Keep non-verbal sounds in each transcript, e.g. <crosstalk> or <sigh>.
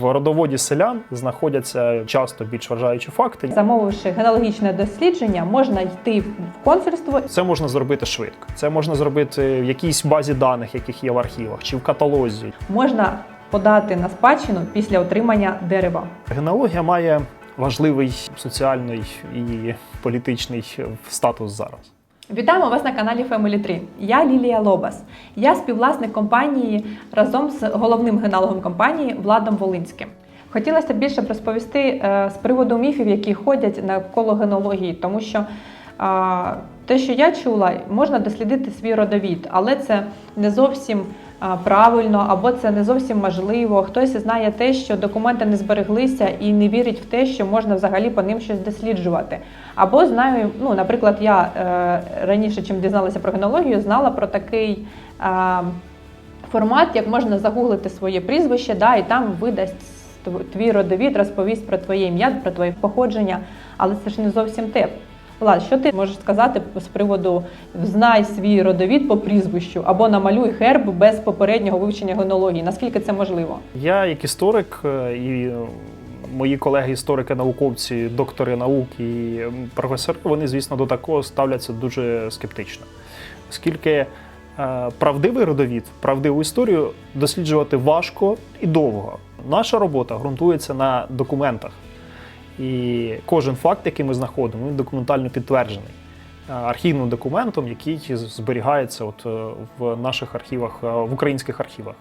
В родоводі селян знаходяться часто більш вражаючі факти. Замовивши генеалогічне дослідження, можна йти в консульство. Це можна зробити швидко. Це можна зробити в якійсь базі даних, яких є в архівах, чи в каталозі. Можна подати на спадщину після отримання дерева. Генеалогія має важливий соціальний і політичний статус зараз. Вітаємо вас на каналі Family 3. Я Лілія Лобас. Я співвласник компанії разом з головним генологом компанії Владом Волинським. Хотілося б більше розповісти е, з приводу міфів, які ходять навколо генології, тому що те, що я чула, можна дослідити свій родовід, але це не зовсім правильно або це не зовсім можливо. Хтось знає те, що документи не збереглися і не вірить в те, що можна взагалі по ним щось досліджувати. Або знаю, ну, наприклад, я е, раніше, чим дізналася про генеалогію, знала про такий формат, як можна загуглити своє прізвище, да, і там видасть тв- твій родовід, розповість про твоє ім'я, про твоє походження, але це ж не зовсім те. Влад, що ти можеш сказати з приводу знай свій родовід по прізвищу або намалюй герб без попереднього вивчення генеалогії? Наскільки це можливо? Я, як історик, е, і е, мої колеги-історики, науковці, доктори наук і професори, вони, звісно, до такого ставляться дуже скептично. Оскільки е, правдивий родовід, правдиву історію досліджувати важко і довго. Наша робота ґрунтується на документах. І кожен факт, який ми знаходимо, він документально підтверджений е, архівним документом, який зберігається от е, в наших архівах, е, в українських архівах.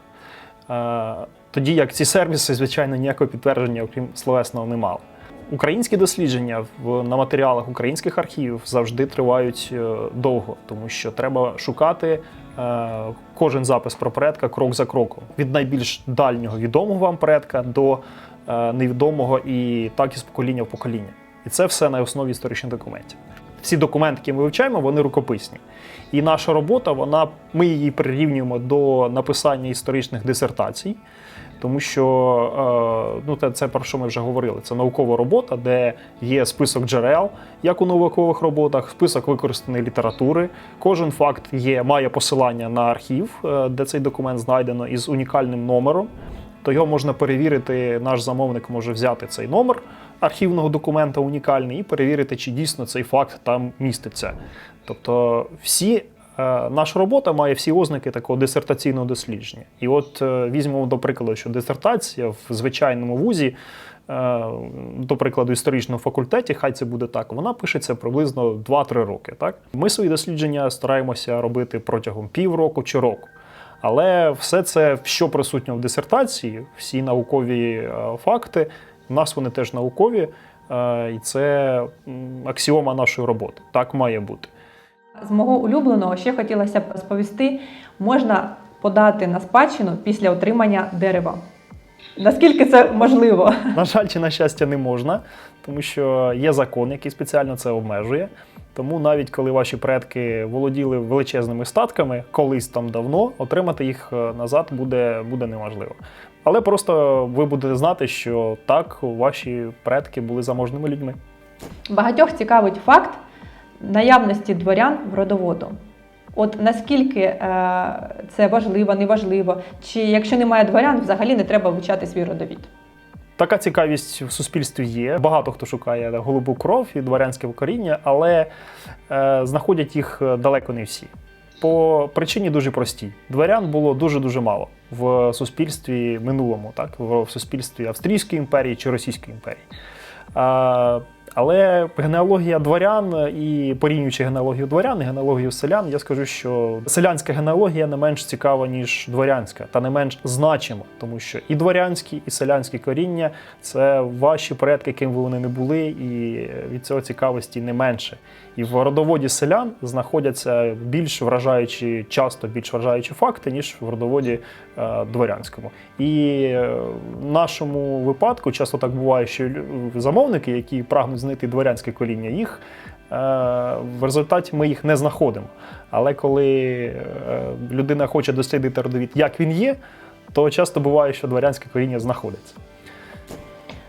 Тоді як ці сервіси, звичайно, ніякого підтвердження, окрім словесного, не мали. Українські дослідження на матеріалах українських архівів завжди тривають е, довго, тому що треба шукати е, кожен запис про предка крок за кроком. Від найбільш дальнього відомого вам предка до е, невідомого і так із покоління в покоління. І це все на основі історичних документів. Всі документи, які ми вивчаємо, вони рукописні. І наша робота, вона, ми її прирівнюємо до написання історичних дисертацій, тому що е, ну, це, про що ми вже говорили. Це наукова робота, де є список джерел, як у наукових роботах, список використаної літератури. Кожен факт є, має посилання на архів, е, де цей документ знайдено із унікальним номером. То його можна перевірити, наш замовник може взяти цей номер архівного документа унікальний і перевірити, чи дійсно цей факт там міститься. Тобто, всі, е, наша робота має всі ознаки такого дисертаційного дослідження. І от е, візьмемо до прикладу, що дисертація в звичайному вузі, е, до прикладу, історичному факультеті, хай це буде так, вона пишеться приблизно 2-3 роки. Так? Ми свої дослідження стараємося робити протягом півроку чи року. Але все це, що присутньо в дисертації, всі наукові факти, у нас вони теж наукові, е, і це аксіома нашої роботи. Так має бути. З мого улюбленого ще хотілося б розповісти, можна подати на спадщину після отримання дерева. Наскільки це можливо? <laughs> На жаль, чи на щастя, не можна, тому що є закон, який спеціально це обмежує. Тому навіть коли ваші предки володіли величезними статками, колись там давно, отримати їх е, назад буде, буде неможливо. Але просто ви будете знати, що так, ваші предки були заможними людьми. Багатьох цікавить факт наявності дворян в родоводу. От наскільки е, це важливо, неважливо, чи якщо немає дворян, взагалі не треба вивчати свій родовід. Така цікавість в суспільстві є. Багато хто шукає голубу кров і дворянське коріння, але е, знаходять їх далеко не всі. По причині дуже простій. Дворян було дуже-дуже мало в суспільстві минулому, так? в суспільстві Австрійської імперії чи Російської імперії. Але генеалогія дворян і порівнюючи генеалогію дворян і генеалогію селян, я скажу, що селянська генеалогія не менш цікава, ніж дворянська, та не менш значима, тому що і дворянські, і селянські коріння це ваші предки, ким би вони не були, і від цього цікавості не менше. І в родоводі селян знаходяться більш вражаючі, часто більш вражаючі факти, ніж в родоводі е, дворянському. І е, в нашому випадку часто так буває, що замовники, які прагнуть знайти дворянське коління. їх е, в результаті ми їх не знаходимо. Але коли е, людина хоче дослідити родовід, як він є, то часто буває, що дворянське коріння знаходиться.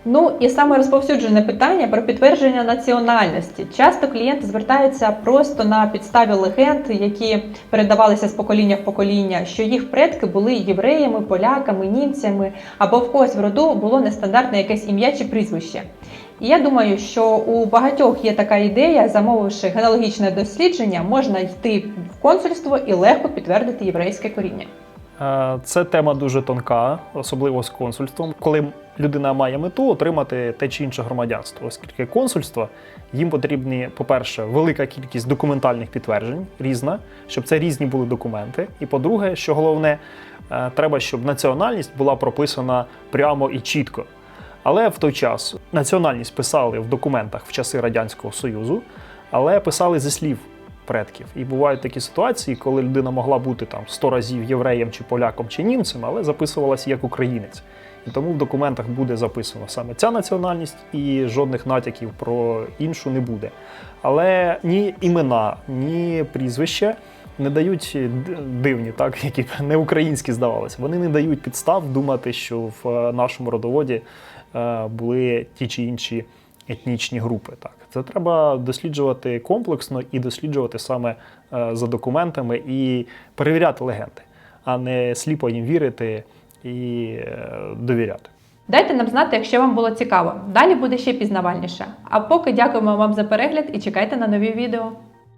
Ну і саме розповсюджене питання про підтвердження національності. Часто клієнти звертаються просто на підставі легенд, які передавалися з покоління в покоління, що їх предки були євреями, поляками, німцями, або в когось в роду було нестандартне якесь ім'я чи прізвище. І я думаю, що у багатьох є така ідея, замовивши генеалогічне дослідження, можна йти в консульство і легко підтвердити єврейське коріння. Е, Це тема дуже тонка, особливо з консульством, коли людина має мету отримати те чи інше громадянство, оскільки консульство їм потрібні, по-перше, велика кількість документальних підтверджень, різна, щоб це різні були документи. І по-друге, що головне, е, треба, щоб національність була прописана прямо і чітко. Але в той час національність писали в документах в часи Радянського Союзу, але писали зі слів предків. І бувають такі ситуації, коли людина могла бути там 100 разів євреєм чи поляком чи німцем, але записувалася як українець. І тому в документах буде записано саме ця національність, і жодних натяків про іншу не буде. Але ні імена, ні прізвища не дають дивні, так, які не українські здавалися. Вони не дають підстав думати, що в е, нашому родоводі е, були ті чи інші етнічні групи. Так, це треба досліджувати комплексно і досліджувати саме е, за документами і перевіряти легенди, а не сліпо їм вірити і е, довіряти. Дайте нам знати, якщо вам було цікаво. Далі буде ще пізнавальніше. А поки дякуємо вам за перегляд і чекайте на нові відео.